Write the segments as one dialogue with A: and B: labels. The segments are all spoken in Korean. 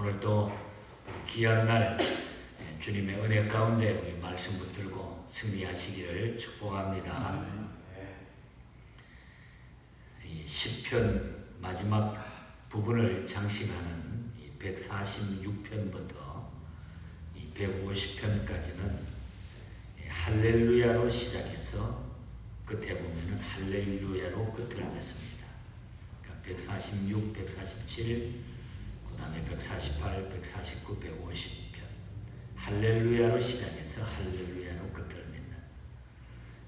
A: 오늘 또 귀한 날 예, 주님의 은혜 가운데 우리 말씀 붙들고 승리하시기를 축복합니다. 이 시편 마지막 부분을 장식하는 146편부터 150편까지는 할렐루야로 시작해서 끝에 보면은 할렐루야로 끝을 맺습니다. 그러니까 146, 147, 그 다음에 148, 149, 150편 할렐루야로 시작해서 할렐루야로 끝을 맺는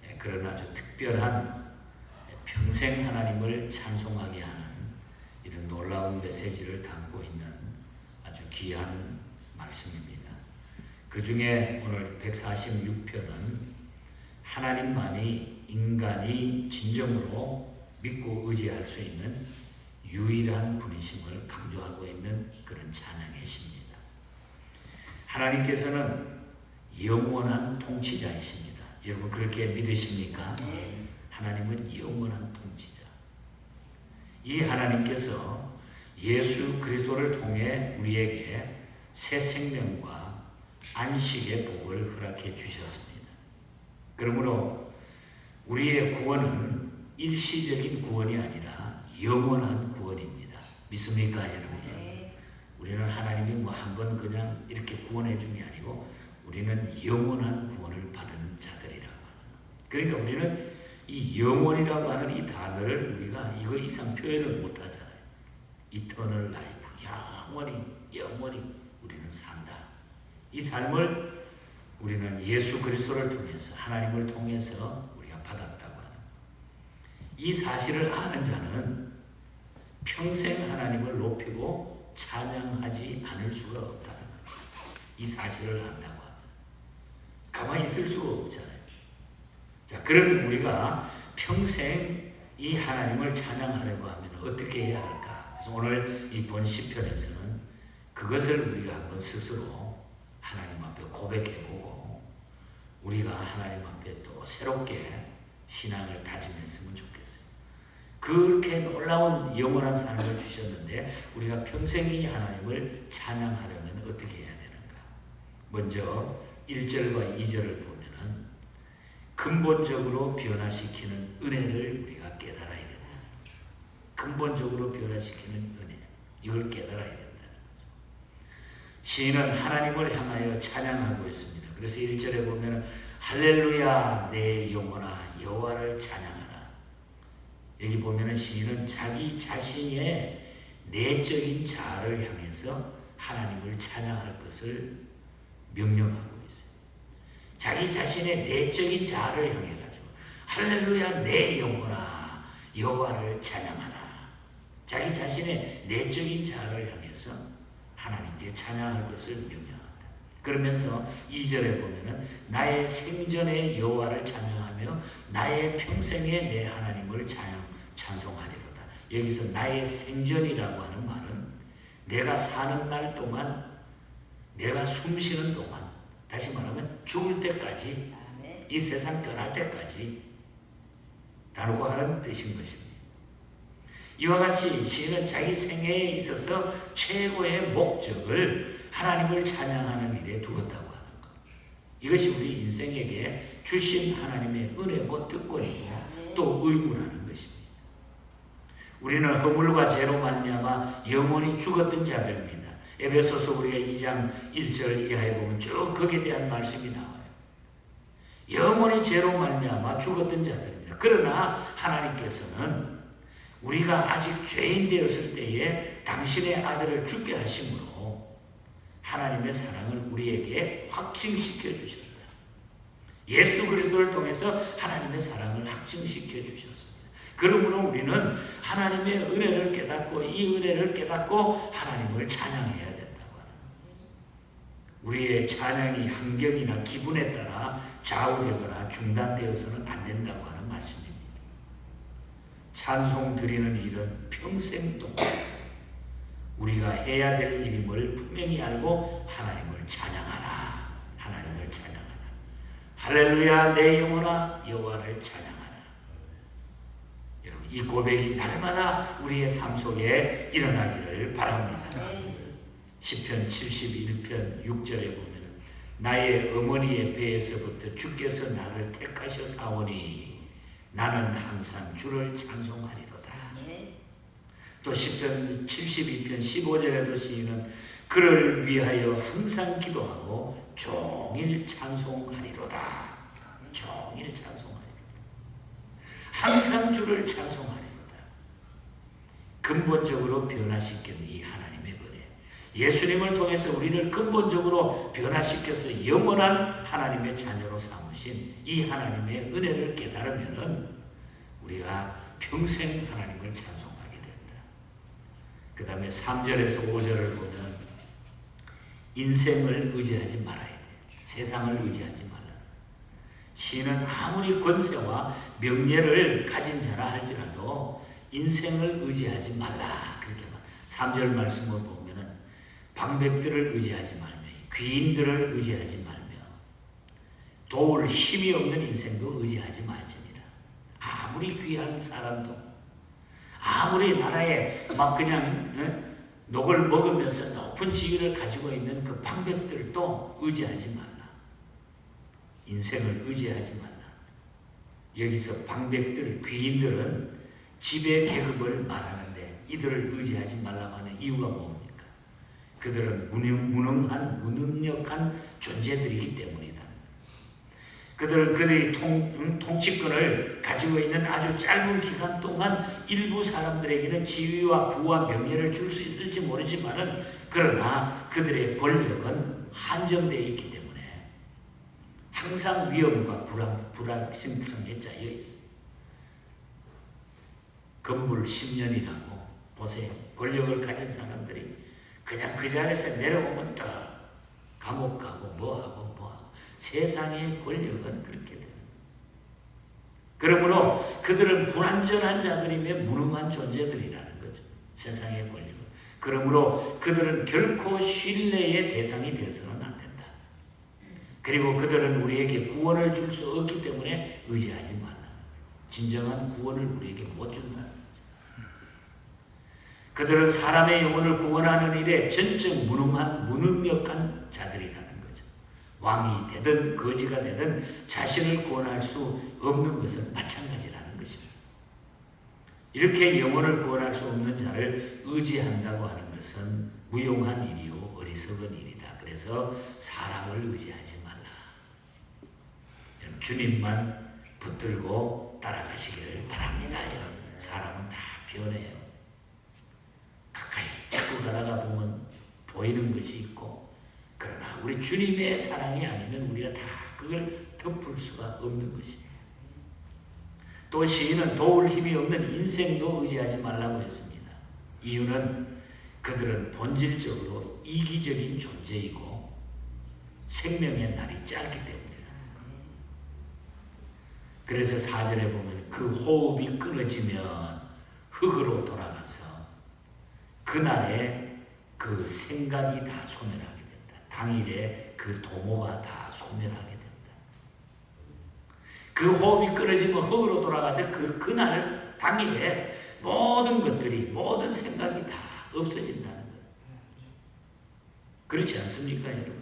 A: 예, 그런 아주 특별한 평생 하나님을 찬송하게 하는 이런 놀라운 메시지를 담고 있는 아주 귀한 말씀입니다. 그 중에 오늘 146편은 하나님만이 인간이 진정으로 믿고 의지할 수 있는 유일한 분이심을 강조하고 있는 그런 찬양의 시입니다. 하나님께서는 영원한 통치자이십니다. 여러분 그렇게 믿으십니까? 하나님은 영원한 통치자. 이 하나님께서 예수 그리스도를 통해 우리에게 새 생명과 안식의 복을 허락해 주셨습니다. 그러므로 우리의 구원은 일시적인 구원이 아니라 영원한 구원입니다. 믿습니까, 여러분? 우리는 하나님이 뭐 한 번 그냥 이렇게 구원해 준 게 아니고 우리는 영원한 구원을 받은 자들이라고 하는. 그러니까 우리는 이 영원이라고 하는 이 단어를 우리가 이거 이상 표현을 못 하잖아요. 이터널 라이프, 영원히, 영원히 우리는 산다. 이 삶을 우리는 예수 그리스도를 통해서 하나님을 통해서 우리가 받았다고 하는 이 사실을 아는 자는 평생 하나님을 높이고 찬양하지 않을 수가 없다는 거죠. 이 사실을 안다고 하면 가만히 있을 수가 없잖아요. 자, 그러면 우리가 평생 이 하나님을 찬양하려고 하면 어떻게 해야 할까? 그래서 오늘 이 본 시편에서는 그것을 우리가 한번 스스로 하나님 앞에 고백해보고 우리가 하나님 앞에 또 새롭게 신앙을 다짐했으면 좋겠어요. 그렇게 놀라운 영원한 삶을 주셨는데 우리가 평생 이 하나님을 찬양하려면 어떻게 해야 되는가? 먼저 1절과 2절을 보면은 근본적으로 변화시키는 은혜를 우리가 깨달아야 된다. 근본적으로 변화시키는 은혜. 이걸 깨달아야 된다. 시인은 하나님을 향하여 찬양하고 있습니다. 그래서 1절에 보면 할렐루야 내 영혼아 여호와를 찬양하라. 여기 보면은 시인은 자기 자신의 내적인 자아를 향해서 하나님을 찬양할 것을 명령하고 있어요. 자기 자신의 내적인 자아를 향해 가지고 할렐루야 내 영혼아 여호와를 찬양하라. 자기 자신의 내적인 자아를 향해서 하나님께 찬양할 것을 명령한다. 그러면서 2절에 보면은 나의 생전의 여호와를 찬양하며 나의 평생의 내 하나님을 찬양 찬송하리로다. 여기서 나의 생전이라고 하는 말은 내가 사는 날 동안 내가 숨 쉬는 동안 다시 말하면 죽을 때까지 이 세상 떠날 때까지 라고 하는 뜻인 것입니다. 이와 같이 시인은 자기 생애에 있어서 최고의 목적을 하나님을 찬양하는 일에 두었다고 하는 것. 이것이 우리 인생에게 주신 하나님의 은혜고 특권이고 또 의무라는 것입니다. 우리는 허물과 죄로 말미암아 영원히 죽었던 자들입니다. 에베소서 우리가 2장 1절 이하에 보면 쭉 거기에 대한 말씀이 나와요. 영원히 죄로 말미암아 죽었던 자들입니다. 그러나 하나님께서는 우리가 아직 죄인 되었을 때에 당신의 아들을 죽게 하심으로 하나님의 사랑을 우리에게 확증시켜 주셨다. 예수 그리스도를 통해서 하나님의 사랑을 확증시켜 주셨습니다. 그러므로 우리는 하나님의 은혜를 깨닫고 이 은혜를 깨닫고 하나님을 찬양해야 된다고 하는 우리의 찬양이 환경이나 기분에 따라 좌우되거나 중단되어서는 안 된다고 하는 말씀입니다. 찬송 드리는 일은 평생 동안 우리가 해야 될 일임을 분명히 알고 하나님을 찬양하라. 하나님을 찬양하라. 할렐루야 내 영혼아 여호와를 찬양하라. 여러분 이 고백이 날마다 우리의 삶 속에 일어나기를 바랍니다. 시편 71편 6절에 보면 나의 어머니의 배에서부터 주께서 나를 택하셔 사오니 나는 항상 주를 찬송하리로다.
B: 예.
A: 또 시편 72편 15절에도 시인은 그를 위하여 항상 기도하고 종일 찬송하리로다. 종일 찬송하리로다. 항상 주를 찬송하리로다. 근본적으로 변화시킨 이 하나님의. 예수님을 통해서 우리를 근본적으로 변화시켜서 영원한 하나님의 자녀로 삼으신 이 하나님의 은혜를 깨달으면은 우리가 평생 하나님을 찬송하게 된다. 그 다음에 3절에서 5절을 보면 인생을 의지하지 말아야 돼. 세상을 의지하지 말라. 시인은 아무리 권세와 명예를 가진 자라 할지라도 인생을 의지하지 말라. 그렇게 말. 3절 말씀을 보면은 방백들을 의지하지 말며 귀인들을 의지하지 말며 도울 힘이 없는 인생도 의지하지 말지니라. 아무리 귀한 사람도 아무리 나라에 막 그냥 어? 녹을 먹으면서 높은 지위를 가지고 있는 그 방백들도 의지하지 말라. 인생을 의지하지 말라. 여기서 방백들, 귀인들은 지배 계급을 말하는데 이들을 의지하지 말라고 하는 이유가 뭡니까? 그들은 무능, 무능한, 무능력한 존재들이기 때문이다. 그들은 그들이 통, 음, 통치권을 가지고 있는 아주 짧은 기간 동안 일부 사람들에게는 지위와 부와 명예를 줄 수 있을지 모르지만은 그러나 그들의 권력은 한정되어 있기 때문에 항상 위험과 불안, 불안심성에 짜여 있어. 건물 10년이라고 보세요. 권력을 가진 사람들이 그냥 그 자리에서 내려오면 또 감옥 가고 뭐 하고 뭐 하고 세상의 권력은 그렇게 되는. 그러므로 그들은 불완전한 자들이며 무능한 존재들이라는 거죠. 세상의 권력은. 그러므로 그들은 결코 신뢰의 대상이 되어서는 안 된다. 그리고 그들은 우리에게 구원을 줄 수 없기 때문에 의지하지 말라. 진정한 구원을 우리에게 못 준다. 그들은 사람의 영혼을 구원하는 일에 전적 무능한 무능력한 자들이라는 거죠. 왕이 되든 거지가 되든 자신을 구원할 수 없는 것은 마찬가지라는 것입니다. 이렇게 영혼을 구원할 수 없는 자를 의지한다고 하는 것은 무용한 일이요 어리석은 일이다. 그래서 사람을 의지하지 말라. 주님만 붙들고 따라가시기를 바랍니다. 여러분 사람은 다 변해요. 가까이 자꾸 가다가 보면 보이는 것이 있고 그러나 우리 주님의 사랑이 아니면 우리가 다 그걸 덮을 수가 없는 것입니다. 또 시인은 도울 힘이 없는 인생도 의지하지 말라고 했습니다. 이유는 그들은 본질적으로 이기적인 존재이고 생명의 날이 짧기 때문이다. 그래서 사절에 보면 그 호흡이 끊어지면 흙으로 돌아가서 그날에 그 생각이 다 소멸하게 된다. 당일에 그 도모가 다 소멸하게 된다. 그 호흡이 끊어지면 흙으로 돌아가서 그, 그날 당일에 모든 것들이 모든 생각이 다 없어진다는 것. 그렇지 않습니까, 여러분?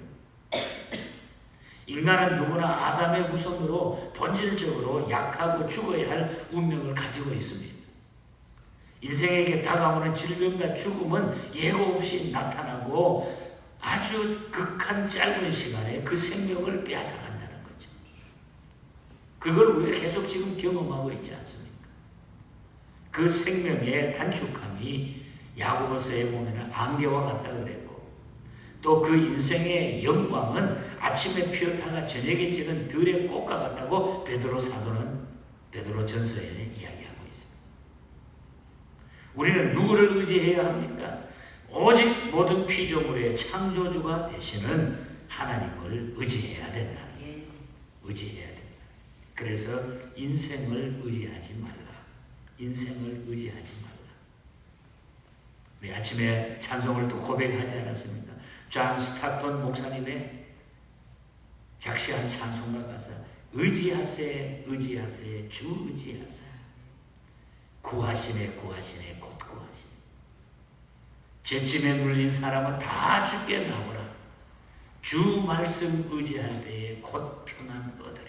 A: 인간은 누구나 아담의 후손으로 본질적으로 약하고 죽어야 할 운명을 가지고 있습니다. 인생에게 다가오는 질병과 죽음은 예고 없이 나타나고 아주 극한 짧은 시간에 그 생명을 빼앗아간다는 거죠. 그걸 우리가 계속 지금 경험하고 있지 않습니까? 그 생명의 단축함이 야고보서에 보면 안개와 같다 그랬고 또 그 인생의 영광은 아침에 피었다가 저녁에 찌는 들의 꽃과 같다고 베드로 사도는 베드로 전서에 이야기하고 있습니다. 우리는 누구를 의지해야 합니까? 오직 모든 피조물의 창조주가 되시는 하나님을 의지해야 된다.
B: 예.
A: 의지해야 된다. 그래서 인생을 의지하지 말라. 인생을 의지하지 말라. 우리 아침에 찬송을 또 고백하지 않았습니까? 존 스타톤 목사님의 작시한 찬송가 가사 의지하세 의지하세 주 의지하세 구하시네 구하시네 곧 구하시네 죄짐에 물린 사람은 다 죽게 나오라. 주 말씀 의지할 때에 곧 평안 얻으리라.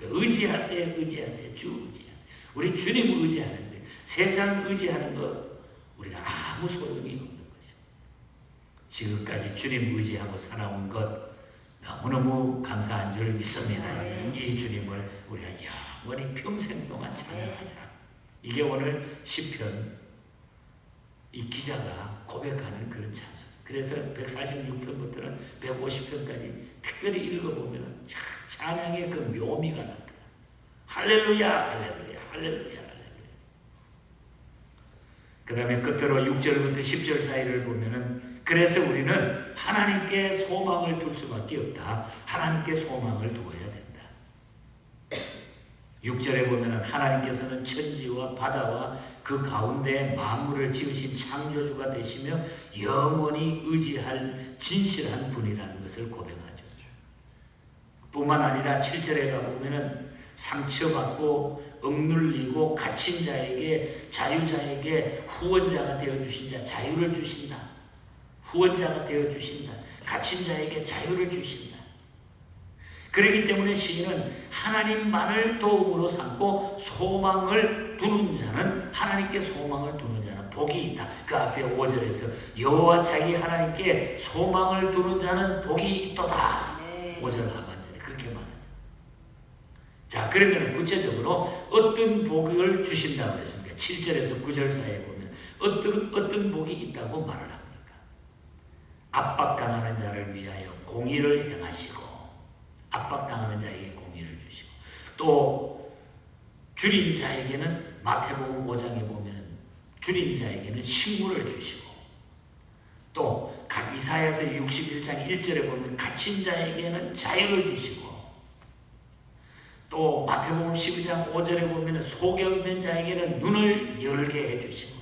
A: 의지하세요, 의지하세요, 주 의지하세요. 우리 주님 의지하는 거, 세상 의지하는 거 우리가 아무 소용이 없는 거죠. 지금까지 주님 의지하고 살아온 것 너무너무 감사한 줄 믿습니다. 이 주님을 우리가 영원히 평생 동안 찬양하자. 이게 오늘 시편 이 기자가 고백하는 그런 찬송. 그래서 146편부터는 150편까지 특별히 읽어보면 찬양의 그 묘미가 나타나. 할렐루야, 할렐루야, 할렐루야, 할렐루야. 그 다음에 끝으로 6절부터 10절 사이를 보면은 그래서 우리는 하나님께 소망을 둘 수밖에 없다. 하나님께 소망을 두어야. 6절에 보면은 하나님께서는 천지와 바다와 그 가운데 만물을 지으신 창조주가 되시며 영원히 의지할 진실한 분이라는 것을 고백하죠. 뿐만 아니라 7절에 가보면은 상처받고 억눌리고 갇힌 자에게 자유자에게 후원자가 되어 주신 자 자유를 주신다. 후원자가 되어 주신다. 갇힌 자에게 자유를 주신다. 그렇기 때문에 시인은 하나님만을 도움으로 삼고 소망을 두는 자는 하나님께 소망을 두는 자는 복이 있다. 그 앞에 5절에서 여호와 자기 하나님께 소망을 두는 자는 복이 있도다. 5절 하반절에 그렇게 말하죠. 자, 그러면 구체적으로 어떤 복을 주신다고 그랬습니까? 7절에서 9절 사이에 보면 어떤 어떤 복이 있다고 말을 합니까? 압박 당하는 자를 위하여 공의를 행하시고 압박당하는 자에게 공의를 주시고 또 줄인 자에게는 마태복음 5장에 보면은 줄인 자에게는 식물을 주시고 또 이사야서 61장 1절에 보면 갇힌 자에게는 자유를 주시고 또 마태복음 12장 5절에 보면 소경된 자에게는 눈을 열게 해주시고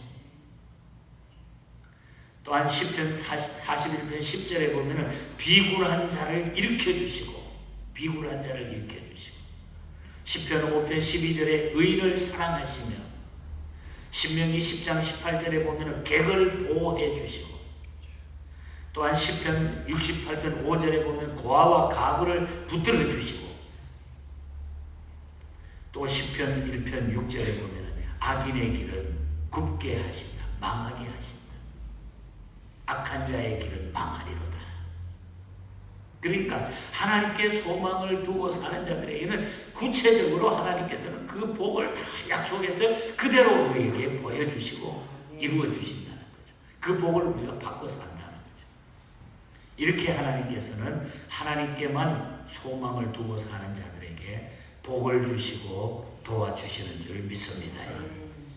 A: 또한 10편 41편 10절에 보면 비굴한 자를 일으켜 주시고 비굴한 자를 일으켜 주시고 10편 5편 12절에 의인을 사랑하시며 신명기 10장 18절에 보면 객을 보호해 주시고 또한 10편 68편 5절에 보면 고아와 가부를 붙들어 주시고 또 10편 1편 6절에 보면 악인의 길은 굽게 하신다 망하게 하신다. 악한 자의 길은 망하리로다 그러니까 하나님께 소망을 두고 사는 자들에게는 구체적으로 하나님께서는 그 복을 다 약속해서 그대로 우리에게 보여주시고 이루어 주신다는 거죠. 그 복을 우리가 받고 산다는 거죠. 이렇게 하나님께서는 하나님께만 소망을 두고 사는 자들에게 복을 주시고 도와주시는 줄 믿습니다.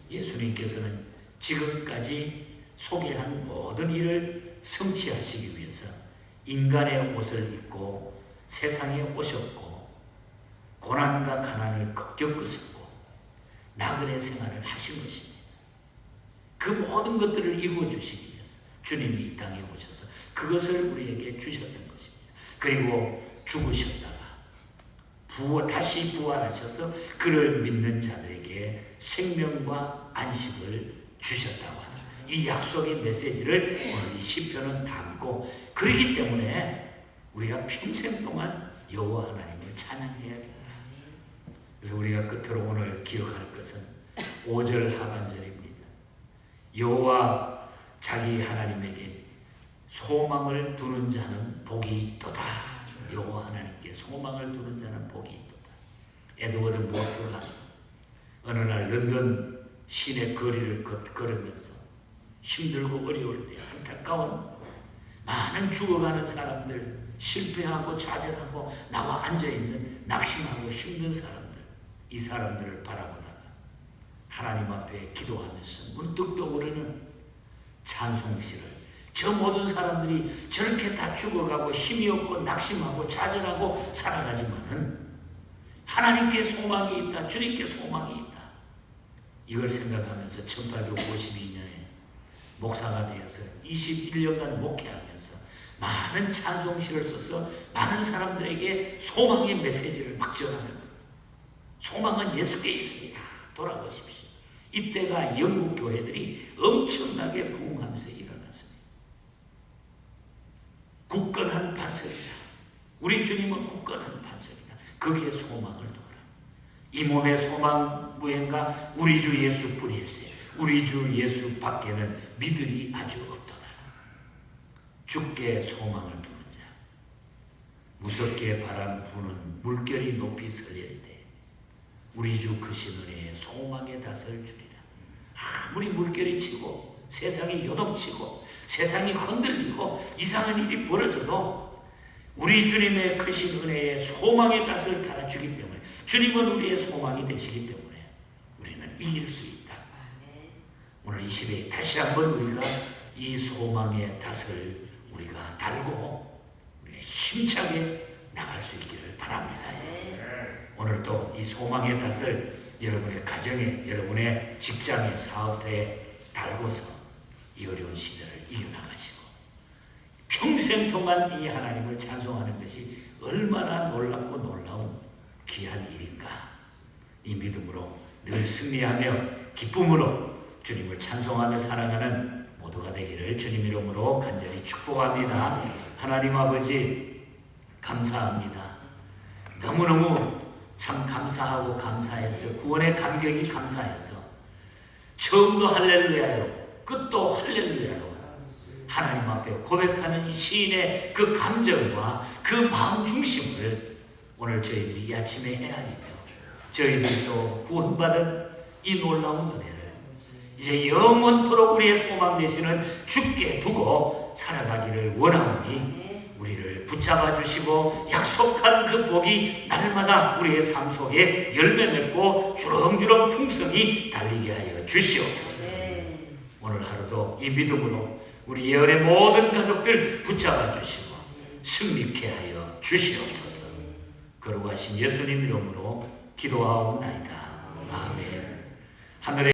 A: 예수님께서는 지금까지 소개한 모든 일을 성취하시기 위해서 인간의 옷을 입고 세상에 오셨고 고난과 가난을 겪으셨고 나그네 생활을 하신 것입니다. 그 모든 것들을 이루어 주시기 위해서 주님이 이 땅에 오셔서 그것을 우리에게 주셨던 것입니다. 그리고 죽으셨다가 부활, 다시 부활하셔서 그를 믿는 자들에게 생명과 안식을 주셨다고 합니다. 이 약속의 메시지를 오늘 이 시편은 담고 그렇기 때문에 우리가 평생 동안 여호와 하나님을 찬양해야 된다. 그래서 우리가 끝으로 오늘 기억할 것은 5절 하반절입니다. 여호와 자기 하나님에게 소망을 두는 자는 복이 있도다. 여호와 하나님께 소망을 두는 자는 복이 있도다. 에드워드 모트가 어느 날 런던 시내 거리를 걸으면서 힘들고 어려울 때 안타까운 많은 죽어가는 사람들 실패하고 좌절하고 나와 앉아있는 낙심하고 힘든 사람들 이 사람들을 바라보다가 하나님 앞에 기도하면서 문득 떠오르는 찬송시를 저 모든 사람들이 저렇게 다 죽어가고 힘이 없고 낙심하고 좌절하고 살아가지만은 하나님께 소망이 있다 주님께 소망이 있다. 이걸 생각하면서 1852년에 목사가 되어서 21년간 목회하면서 많은 찬송시를 써서 많은 사람들에게 소망의 메시지를 막 전하는. 소망은 예수께 있습니다. 돌아보십시오. 이때가 영국 교회들이 엄청나게 부흥하면서 일어났습니다. 굳건한 반석이다. 우리 주님은 굳건한 반석이다. 거기에 소망을 두어라. 이 몸의 소망 무행가 우리 주 예수뿐일세. 우리 주 예수 밖에는 믿음이 아주 없도다. 주께 소망을 두는 자. 무섭게 바람 부는 물결이 높이 설릴 때 우리 주 크신 은혜에 소망의 닷을 주리라. 아무리 물결이 치고 세상이 요동치고 세상이 흔들리고 이상한 일이 벌어져도 우리 주님의 크신 은혜에 소망의 닷을 달아주기 때문에 주님은 우리의 소망이 되시기 때문에 우리는 이길 수 있다. 오늘 이 시대에 다시 한번 우리가 이 소망의 닷을 우리가 달고 우리가 힘차게 나갈 수 있기를 바랍니다. 오늘도 이 소망의 닷을 여러분의 가정에, 여러분의 직장에, 사업에 달고서 이 어려운 시대를 이겨나가시고 평생 동안 이 하나님을 찬송하는 것이 얼마나 놀랍고 놀라운 귀한 일인가. 이 믿음으로 늘 승리하며 기쁨으로 주님을 찬송하며 살아가는 모두가 되기를 주님 이름으로 간절히 축복합니다. 하나님 아버지 감사합니다. 너무너무 참 감사하고 감사해서 구원의 감격이 감사해서 처음도 할렐루야요 끝도 할렐루야로 하나님 앞에 고백하는 이 시인의 그 감정과 그 마음 중심을 오늘 저희들이 이 아침에 헤아리며 저희들도 구원받은 이 놀라운 은혜를 이제 영원토록 우리의 소망 되시는 주께 두고 살아가기를 원하오니 우리를 붙잡아 주시고 약속한 그 복이 날마다 우리의 삶 속에 열매 맺고 주렁주렁 풍성히 달리게 하여 주시옵소서. 오늘 하루도 이 믿음으로 우리 예언의 모든 가족들 붙잡아 주시고 승리케 하여 주시옵소서. 거룩하신 예수님 이름으로 기도하옵나이다. 아멘. 하늘의